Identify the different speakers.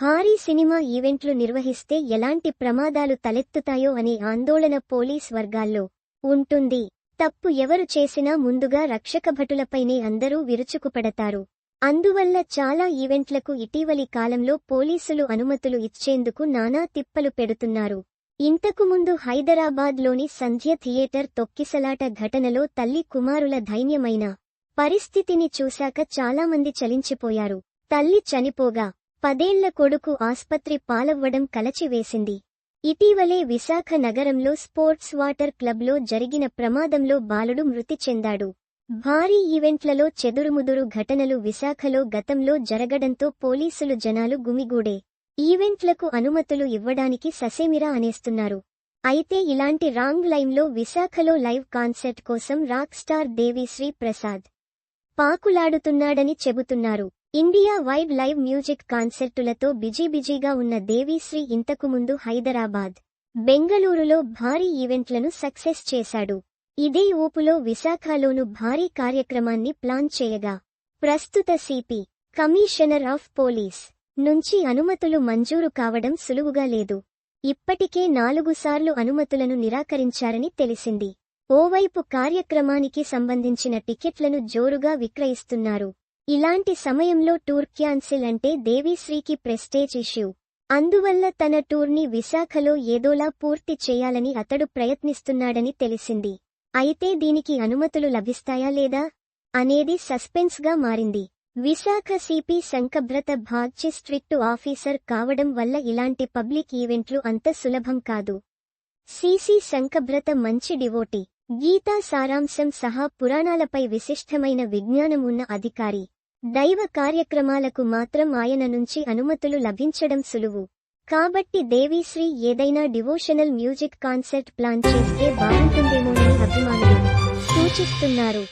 Speaker 1: భారీ సినిమా ఈవెంట్లు నిర్వహిస్తే ఎలాంటి ప్రమాదాలు తలెత్తుతాయో అనే ఆందోళన పోలీస్ వర్గాల్లో ఉంటుంది. తప్పు ఎవరు చేసినా ముందుగా రక్షక భటులపైనే అందరూ విరుచుకుపడతారు. అందువల్ల చాలా ఈవెంట్లకు ఇటీవలి కాలంలో పోలీసులు అనుమతులు ఇచ్చేందుకు నానా తిప్పలు పెడుతున్నారు. ఇంతకుముందు హైదరాబాద్లోని సంధ్య థియేటర్ తొక్కిసలాట ఘటనలో తల్లి కుమారుల ధైన్యమైన పరిస్థితిని చూశాక చాలామంది చలించిపోయారు. తల్లి చనిపోగా పదేళ్ళ కొడుకు ఆస్పత్రి పాలవ్వడం కలచివేసింది. ఇటీవలే విశాఖ నగరంలో స్పోర్ట్స్ వాటర్ క్లబ్లో జరిగిన ప్రమాదంలో బాలుడు మృతి చెందాడు. భారీ ఈవెంట్లలో చెదురుముదురు ఘటనలు విశాఖలో గతంలో జరగడంతో పోలీసులు జనాలు గుమిగూడే. ఈవెంట్లకు అనుమతులు ఇవ్వడానికి ససేమిరా అనేస్తున్నారు. అయితే ఇలాంటి రాంగ్ లైమ్లో విశాఖలో లైవ్ కాన్సర్ట్ కోసం రాక్ స్టార్ దేవిశ్రీ ప్రసాద్ పాకులాడుతున్నాడని చెబుతున్నారు. ఇండియా వైడ్ లైవ్ మ్యూజిక్ కాన్సెర్టులతో బిజీ బిజీగా ఉన్న దేవిశ్రీ ఇంతకుముందు హైదరాబాద్ బెంగళూరులో భారీ ఈవెంట్లను సక్సెస్ చేశాడు. ఇదే ఊపులో విశాఖలోను భారీ కార్యక్రమాన్ని ప్లాన్ చేయగా ప్రస్తుత సిపి కమిషనర్ ఆఫ్ పోలీస్ నుంచి అనుమతులు మంజూరు కావడం సులువుగా లేదు. ఇప్పటికే నాలుగుసార్లు అనుమతులను నిరాకరించారని తెలిసింది. ఓవైపు కార్యక్రమానికి సంబంధించిన టికెట్లను జోరుగా విక్రయిస్తున్నారు. ఇలాంటి సమయంలో టూర్ క్యాన్సిల్ అంటే దేవిశ్రీకి ప్రెస్టేజ్ ఇష్యూ. అందువల్ల తన టూర్ని విశాఖలో ఏదోలా పూర్తి చేయాలని అతడు ప్రయత్నిస్తున్నాడని తెలిసింది. అయితే దీనికి అనుమతులు లభిస్తాయా లేదా? అనేది సస్పెన్స్గా మారింది. Visakha CP Shankhabrata Bagchi strict officer కావడం వల్ల ఇలాంటి పబ్లిక్ ఈవెంట్లు అంత సులభం కాదు. సిసి శంకభ్రత మంచి డివోటి. గీతా సారాంశం సహా పురాణాలపై విశిష్టమైన విజ్ఞానం ఉన్న అధికారి. దైవ కార్యక్రమాలకు మాత్రం ఆయన నుంచి అనుమతులు లభించడం సులువు. కాబట్టి దేవీశ్రీ ఏదైనా డివోషనల్ మ్యూజిక్ కాన్సర్ట్ ప్లాన్ చేస్తే బాగుంటుందేమోనని అభిమానులు సూచిస్తున్నారు.